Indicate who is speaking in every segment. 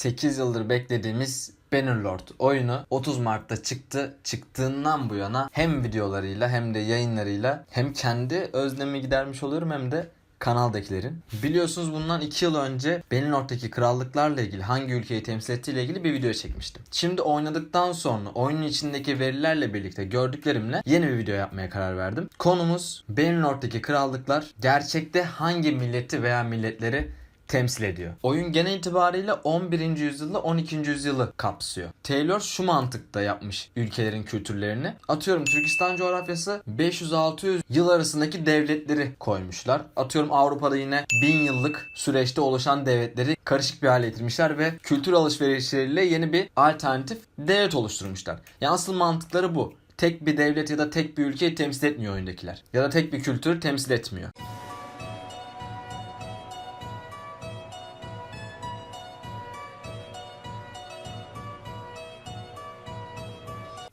Speaker 1: 8 yıldır beklediğimiz Bannerlord oyunu 30 Mart'ta çıktı. Çıktığından bu yana hem videolarıyla hem de yayınlarıyla hem kendi özlemi gidermiş oluyorum hem de kanaldakilerin. Biliyorsunuz bundan 2 yıl önce Bannerlord'daki krallıklarla ilgili hangi ülkeyi temsil ettiğiyle ilgili bir video çekmiştim. Şimdi oynadıktan sonra oyunun içindeki verilerle birlikte gördüklerimle yeni bir video yapmaya karar verdim. Konumuz Bannerlord'daki krallıklar gerçekte hangi milleti veya milletleri temsil ediyor. Oyun genel itibariyle 11. yüzyılla 12. yüzyılı kapsıyor. Taylor şu mantıkta yapmış ülkelerin kültürlerini. Atıyorum Türkistan coğrafyası 500-600 yıl arasındaki devletleri koymuşlar. Atıyorum Avrupa'da yine 1000 yıllık süreçte oluşan devletleri karışık bir hale getirmişler ve kültür alışverişleriyle yeni bir alternatif devlet oluşturmuşlar. Yani asıl mantıkları bu. Tek bir devlet ya da tek bir ülkeyi temsil etmiyor oyundakiler. Ya da tek bir kültür temsil etmiyor.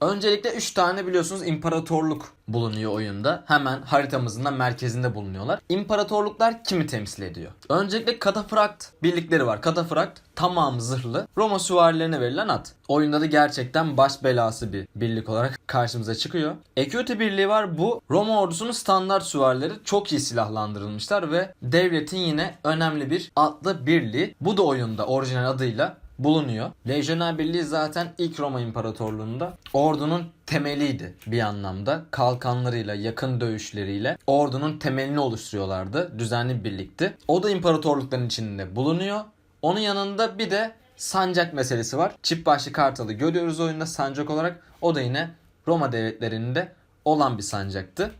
Speaker 1: Öncelikle 3 tane biliyorsunuz imparatorluk bulunuyor oyunda. Hemen haritamızın da merkezinde bulunuyorlar. İmparatorluklar kimi temsil ediyor? Öncelikle katafrakt birlikleri var. Katafrakt tamamı zırhlı. Roma süvarilerine verilen at. Oyunda da gerçekten baş belası bir birlik olarak karşımıza çıkıyor. Equity birliği var. Bu Roma ordusunun standart süvarileri çok iyi silahlandırılmışlar ve devletin yine önemli bir atlı birliği. Bu da oyunda orijinal adıyla bulunuyor. Lejyoner Birliği zaten ilk Roma İmparatorluğu'nda ordunun temeliydi bir anlamda. Kalkanlarıyla, yakın dövüşleriyle ordunun temelini oluşturuyorlardı. Düzenli bir birlikti. O da imparatorlukların içinde bulunuyor. Onun yanında bir de sancak meselesi var. Çift başlı kartalı görüyoruz oyunda sancak olarak. O da yine Roma devletlerinde olan bir sancaktı.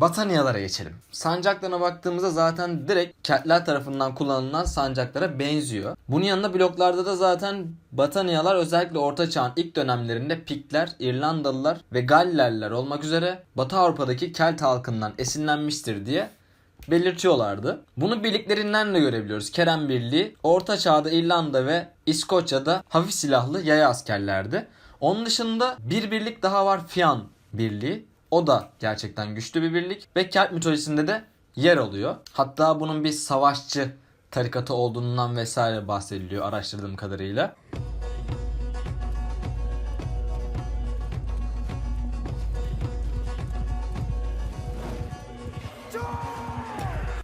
Speaker 1: Batanyalara geçelim. Sancaklarına baktığımızda zaten direkt Keltler tarafından kullanılan sancaklara benziyor. Bunun yanında bloklarda da zaten Batanyalar özellikle Orta Çağ'ın ilk dönemlerinde Pikler, İrlandalılar ve Gallerler olmak üzere Batı Avrupa'daki Kelt halkından esinlenmiştir diye belirtiyorlardı. Bunu birliklerinden de görebiliyoruz. Kerem Birliği Orta Çağ'da İrlanda ve İskoçya'da hafif silahlı yaya askerlerdi. Onun dışında bir birlik daha var Fian Birliği. O da gerçekten güçlü bir birlik ve Kelt mitolojisinde de yer alıyor. Hatta bunun bir savaşçı tarikatı olduğundan vesaire bahsediliyor araştırdığım kadarıyla.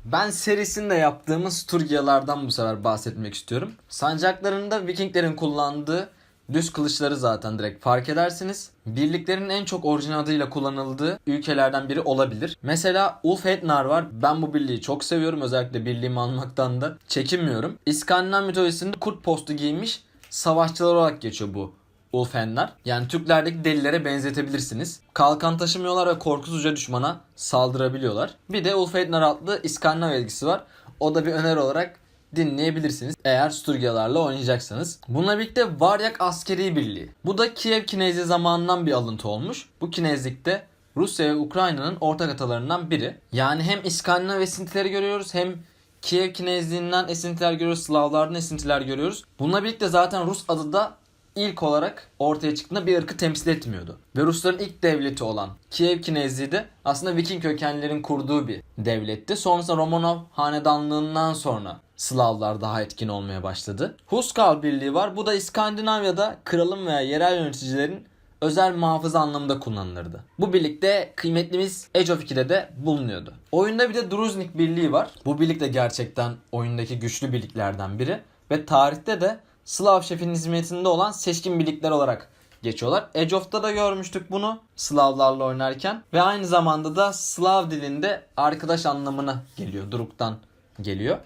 Speaker 1: Ben serisinde yaptığımız Turgiyalardan bu sefer bahsetmek istiyorum. Sancaklarında Vikinglerin kullandığı düz kılıçları zaten direkt fark edersiniz. Birliklerin en çok orijinal adıyla kullanıldığı ülkelerden biri olabilir. Mesela Ulfhednar var. Ben bu birliği çok seviyorum. Özellikle birliğimi almaktan da çekinmiyorum. İskandinav mitolojisinde kurt postu giymiş savaşçılar olarak geçiyor bu Ulfenler. Yani Türklerdeki delilere benzetebilirsiniz. Kalkan taşımıyorlar ve korkusuzca düşmana saldırabiliyorlar. Bir de Ulfhednar adlı İskandinav ezgisi var. O da bir öneri olarak dinleyebilirsiniz eğer Sturgyalarla oynayacaksanız. Bununla birlikte Varyak Askeri Birliği. Bu da Kiev Kinezi zamanından bir alıntı olmuş. Bu kinezlikte Rusya ve Ukrayna'nın ortak atalarından biri. Yani hem İskandinav esintileri görüyoruz hem Kiev Kinezliğinden esintiler görüyoruz, Slavlardan esintiler görüyoruz. Bununla birlikte zaten Rus adı da ilk olarak ortaya çıktığında bir ırkı temsil etmiyordu. Ve Rusların ilk devleti olan Kiev Kinezliği de aslında Viking kökenlerin kurduğu bir devletti. Sonrasında Romanov hanedanlığından sonra Slavlar daha etkin olmaya başladı. Huskal Birliği var. Bu da İskandinavya'da kralın veya yerel yöneticilerin özel muhafızı anlamında kullanılırdı. Bu birlikte kıymetlimiz Age of 2'de de bulunuyordu. Oyunda bir de Druznik Birliği var. Bu birlik de gerçekten oyundaki güçlü birliklerden biri. Ve tarihte de Slav şefin hizmetinde olan seçkin birlikler olarak geçiyorlar. Age of'ta da görmüştük bunu Slavlarla oynarken. Ve aynı zamanda da Slav dilinde arkadaş anlamına geliyor. Druk'tan geliyor.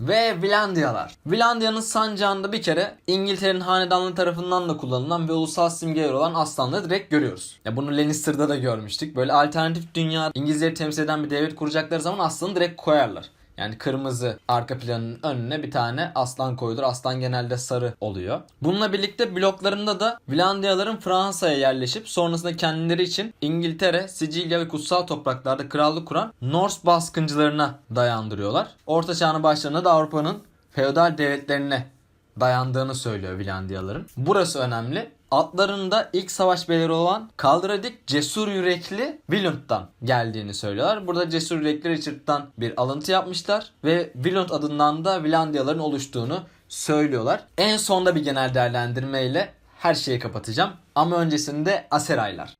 Speaker 1: Ve Vilandiyalar. Vilandiya'nın sancağında bir kere İngiltere'nin hanedanlığı tarafından da kullanılan ve ulusal simgeler olan aslanları direkt görüyoruz. Ya bunu Lannister'da da görmüştük. Böyle alternatif dünya İngilizleri temsil eden bir devlet kuracakları zaman aslanı direkt koyarlar. Yani kırmızı arka planın önüne bir tane aslan koyulur. Aslan genelde sarı oluyor. Bununla birlikte bloklarında da Vilandiyaların Fransa'ya yerleşip sonrasında kendileri için İngiltere, Sicilya ve kutsal topraklarda krallık kuran Norse baskıncılarına dayandırıyorlar. Orta çağın başlarında da Avrupa'nın feodal devletlerine dayandığını söylüyor Vilandiyaların. Burası önemli. Atlarında ilk savaş beleri olan Kaldradik cesur yürekli Vilund'dan geldiğini söylüyorlar. Burada cesur yürekli Richard'dan bir alıntı yapmışlar ve Vilund adından da Vilandiyaların oluştuğunu söylüyorlar. En sonda bir genel değerlendirmeyle her şeyi kapatacağım. Ama öncesinde Aseraylar.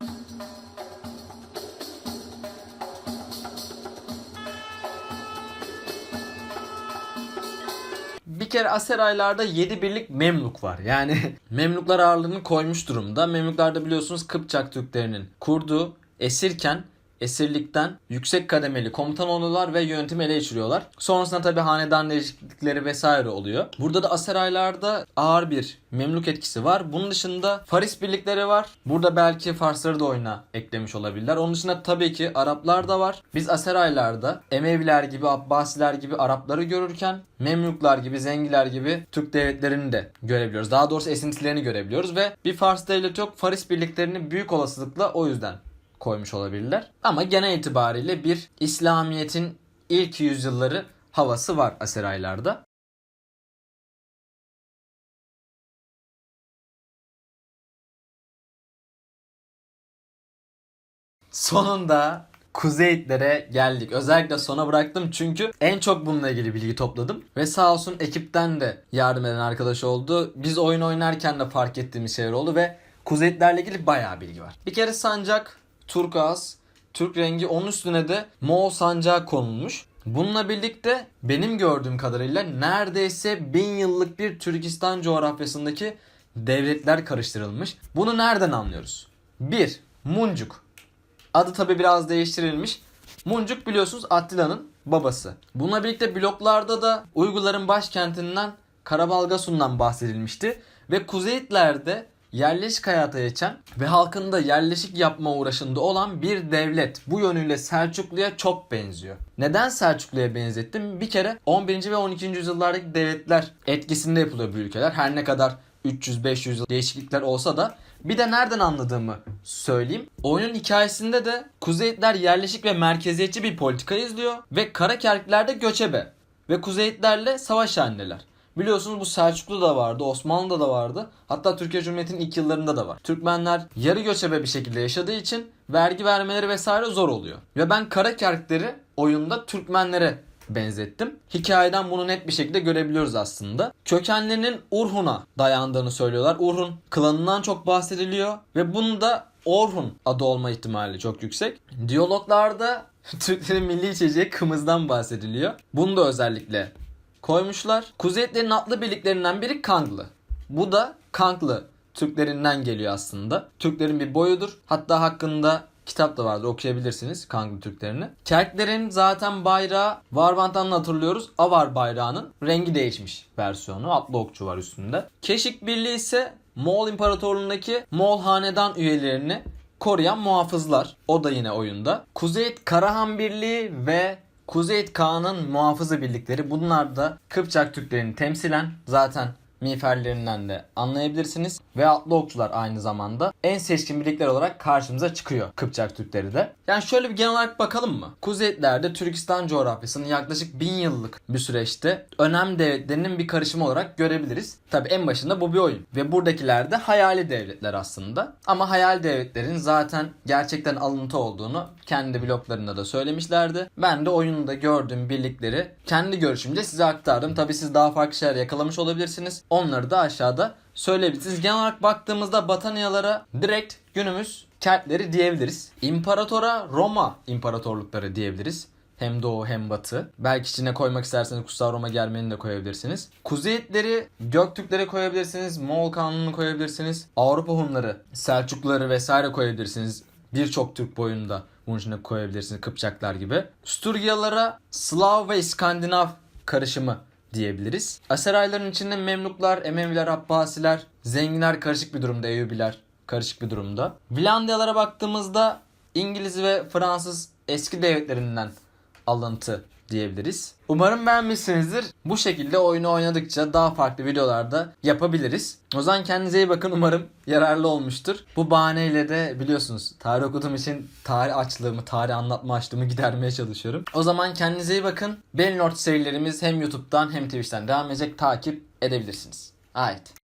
Speaker 1: Bir kere Aseraylarda 7 birlik Memluk var. Yani Memluklar ağırlığını koymuş durumda. Memluklarda biliyorsunuz Kıpçak Türklerinin kurduğu esirken esirlikten yüksek kademeli komutan oluyorlar ve yönetimi ele geçiriyorlar. Sonrasında tabi hanedan değişiklikleri vesaire oluyor. Burada da Aseraylarda ağır bir Memluk etkisi var. Bunun dışında Faris birlikleri var. Burada belki Farsları da oyuna eklemiş olabilirler. Onun dışında tabii ki Araplar da var. Biz Aseraylarda Emeviler gibi, Abbasiler gibi Arapları görürken Memluklar gibi, Zengiler gibi Türk devletlerini de görebiliyoruz. Daha doğrusu esintilerini görebiliyoruz ve bir Fars devleti yok. Faris birliklerini büyük olasılıkla o yüzden koymuş olabilirler. Ama genel itibariyle bir İslamiyet'in ilk yüzyılları havası var Aseraylarda. Sonunda Kuzeytlere geldik. Özellikle sona bıraktım çünkü en çok bununla ilgili bilgi topladım. Ve sağ olsun ekipten de yardım eden arkadaş oldu. Biz oyun oynarken de fark ettiğimiz şeyler oldu ve Kuzeytlerle ilgili bayağı bilgi var. Bir kere sancak, turkuaz, Türk rengi onun üstüne de Moğol sancağı konulmuş. Bununla birlikte benim gördüğüm kadarıyla neredeyse bin yıllık bir Türkistan coğrafyasındaki devletler karıştırılmış. Bunu nereden anlıyoruz? 1. Muncuk. Adı tabi biraz değiştirilmiş. Muncuk biliyorsunuz Attila'nın babası. Bununla birlikte bloklarda da Uygurların başkentinden Karabalgasun'dan bahsedilmişti. Ve Kuzeyitler'de yerleşik hayata geçen ve halkında yerleşik yapma uğraşında olan bir devlet. Bu yönüyle Selçuklu'ya çok benziyor. Neden Selçuklu'ya benzettim? Bir kere 11. ve 12. yüzyıllardaki devletler etkisinde yapılıyor bu ülkeler. Her ne kadar 300-500 yıl değişiklikler olsa da bir de nereden anladığımı söyleyeyim. Oyunun hikayesinde de Kuzeyitler yerleşik ve merkeziyetçi bir politika izliyor ve Karakerkler de göçebe ve Kuzeyitlerle savaş halindeler. Biliyorsunuz bu Selçuklu'da vardı, Osmanlı'da da vardı. Hatta Türkiye Cumhuriyeti'nin ilk yıllarında da var. Türkmenler yarı göçebe bir şekilde yaşadığı için vergi vermeleri vesaire zor oluyor. Ve ben Karakerkleri oyunda Türkmenlere benzettim. Hikayeden bunu net bir şekilde görebiliyoruz aslında. Kökenlerinin Urhun'a dayandığını söylüyorlar. Urhun klanından çok bahsediliyor ve bunu da Orhun adı olma ihtimali çok yüksek. Diyaloglarda Türklerin milli içeceği kımızdan bahsediliyor. Bunu da özellikle koymuşlar. Kuzeyitlerin atlı birliklerinden biri Kanglı. Bu da Kanglı Türklerinden geliyor aslında. Türklerin bir boyudur. Hatta hakkında kitap da vardır okuyabilirsiniz Kanglı Türklerini. Kerklerin zaten bayrağı Varvantan'la hatırlıyoruz. Avar bayrağının rengi değişmiş versiyonu. Atlı okçu var üstünde. Keşik Birliği ise Moğol İmparatorluğu'ndaki Moğol hanedan üyelerini koruyan muhafızlar. O da yine oyunda. Kuzeyit Karahan Birliği ve Kuzeyit Kağan'ın muhafızı birlikleri bunlar da Kıpçak Türklerini temsilen zaten miğferlerinden de anlayabilirsiniz. Ve atlı okçular aynı zamanda en seçkin birlikler olarak karşımıza çıkıyor Kıpçak Türkleri de. Yani şöyle bir genel olarak bakalım mı? Kuzeytlerde Türkistan coğrafyasının yaklaşık bin yıllık bir süreçte önemli devletlerinin bir karışımı olarak görebiliriz. Tabi en başında bu bir oyun. Ve buradakiler de hayali devletler aslında. Ama hayal devletlerin zaten gerçekten alıntı olduğunu kendi bloklarında da söylemişlerdi. Ben de oyunda gördüğüm birlikleri kendi görüşümce size aktardım. Tabi siz daha farklı şeyler yakalamış olabilirsiniz. Onları da aşağıda söyleyebilirsiniz. Genel olarak baktığımızda Batanyalara direkt günümüz Keltleri diyebiliriz. İmparatora Roma imparatorlukları diyebiliriz. Hem doğu hem batı. Belki içine koymak isterseniz Kutsal Roma Germeni de koyabilirsiniz. Kuzeyitleri Göktürkleri koyabilirsiniz. Moğol Kanunu koyabilirsiniz. Avrupa Hunları, Selçukluları vesaire koyabilirsiniz. Birçok Türk boyunda bunun içine koyabilirsiniz. Kıpçaklar gibi. Sturyalara Slav ve İskandinav karışımı diyebiliriz. Aserayların içinde Memluklar, Emeviler, Abbasiler, Zenginler karışık bir durumda, Eyyubiler karışık bir durumda. Vilandiyalara baktığımızda İngiliz ve Fransız eski devletlerinden alıntı diyebiliriz. Umarım beğenmişsinizdir. Bu şekilde oyunu oynadıkça daha farklı videolarda yapabiliriz. O zaman kendinize iyi bakın. Umarım yararlı olmuştur. Bu bahaneyle de biliyorsunuz tarih okuduğum için tarih açlığımı, tarih anlatma açlığımı gidermeye çalışıyorum. O zaman kendinize iyi bakın. Belnord serilerimiz hem YouTube'dan hem Twitch'ten devam edecek. Takip edebilirsiniz. Ait.